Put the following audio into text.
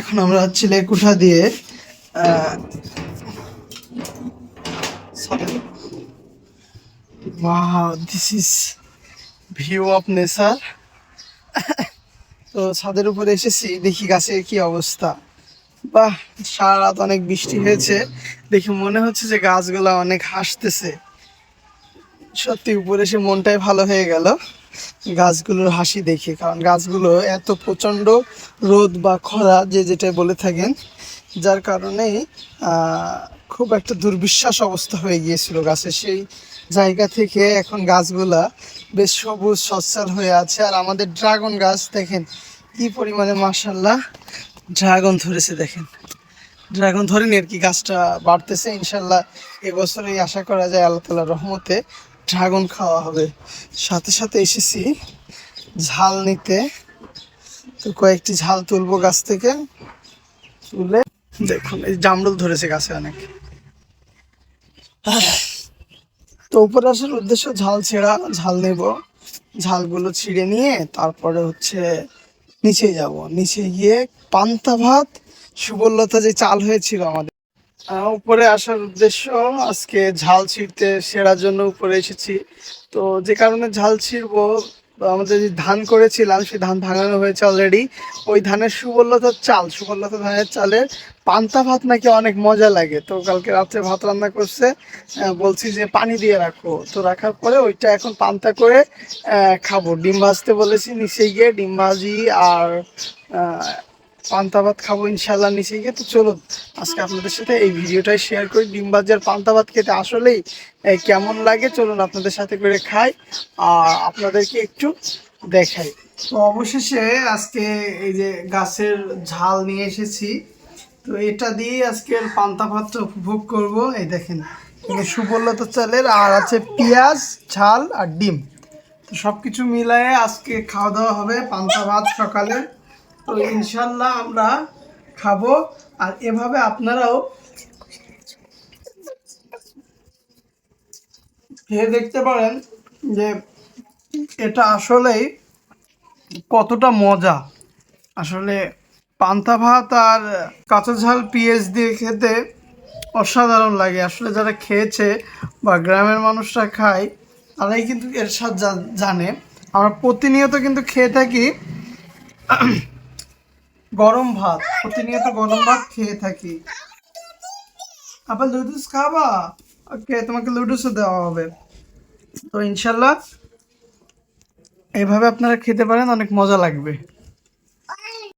এখন আমরা চিলে কুঠা দিয়ে this is view of nature তো ছাদের উপরে এসেছি, দেখি গাছের কি অবস্থা। বাহ, সারা রাত অনেক বৃষ্টি হয়েছে। দেখি মনে হচ্ছে যে গাছগুলো অনেক হাসতেছে। সত্যি উপরে এসে মনটাই ভালো হয়ে গেল। গাছগুলোর হাসি দেখে, কারণ গাছগুলো এত প্রচণ্ড রোদ বা খরা যে যেটা বলে থাকেন, যার কারণে খুব একটা দুর্বিশ্বাস অবস্থা হয়ে গিয়েছিল গাছের। সেই জায়গা থেকে এখন গাছগুলা বেশ সবুজ, সচ্ছল হয়ে আছে। আর আমাদের ড্রাগন গাছ, দেখেন কি পরিমাণে মাসাল্লাহ ড্রাগন ধরেছে, দেখেন। ড্রাগন ধরেন আর কি, গাছটা বাড়তেছে। ইনশাল্লাহ এবছরেই আশা করা যায় আল্লাহ তালার রহমতে ড্রাগন খাওয়া হবে। সাথে সাথে এসেছি ঝাল নিতে। তো কয়েকটি ঝাল তুলবো গাছ থেকে। তুলে দেখুন, এই জামরুল ধরেছে গাছে অনেক। তো উপরে আসার উদ্দেশ্য ঝাল ছেঁড়া, ঝাল নেব। ঝালগুলো ছিঁড়ে নিয়ে তারপরে হচ্ছে নিচে যাব। নিচে গিয়ে পান্তা ভাত সুবলতা যে চাল হয়েছিল আমাদের উপরে আসার উদ্দেশ্য আজকে ঝাল ছিঁড়তে সেরার জন্য উপরে এসেছি। তো যে কারণে ঝাল ছিঁড়বো আমাদের যে ধান করেছিলাম, সেই ধান ভাঙানো হয়েছে অলরেডি ওই ধানের সুবলতার চাল সুবলতা ধানের চালের পান্তা ভাত নাকি অনেক মজা লাগে। তো কালকে রাত্রে ভাত রান্না করছে বলছি যে পানি দিয়ে রাখো। তো রাখার পরে ওইটা এখন পান্তা করে খাব। ডিম ভাজতে বলেছি, নিচে গিয়ে ডিম ভাজি আর পান্তা ভাত খাব ইনশাল্লাহ নিচে গিয়ে। তো চলুন, আজকে আপনাদের সাথে এই ভিডিওটাই শেয়ার করি। ডিম ভাজি আর পান্তা ভাত খেতে আসলেই কেমন লাগে? চলুন আপনাদের সাথে করে খাই আর আপনাদেরকে একটু দেখাই। তো অবশেষে আজকে এই যে গাছের ঝাল নিয়ে এসেছি, তো এটা দিয়ে আজকের পান্তা ভাতটা উপভোগ করব। এই দেখেন সুবর্ণতা চালের আর আছে পেঁয়াজ, ঝাল আর ডিম। তো সব কিছু মিলায়ে আজকে খাওয়া দাওয়া হবে পান্তা ভাত সকালে। তো ইনশাল্লাহ আমরা খাব। আর এভাবে আপনারাও খেয়ে দেখতে পারেন যে এটা আসলেই কতটা মজা। আসলে পান্তা ভাত আর কাঁচা ঝাল পেঁয়াজ দিয়ে খেতে অসাধারণ লাগে। আসলে যারা খেয়েছে বা গ্রামের মানুষরা খায়, তারাই কিন্তু এর স্বাদ জানে। আমরা প্রতিনিয়ত কিন্তু খেয়ে থাকি। গরম ভাত, প্রতিনিয়ত গরম ভাত খেয়ে থাকি। আবার লুডুস খাবা? ওকে, তোমাকে লুডুসও দেওয়া হবে। তো ইনশাল্লাহ, এভাবে আপনারা খেতে পারেন, অনেক মজা লাগবে।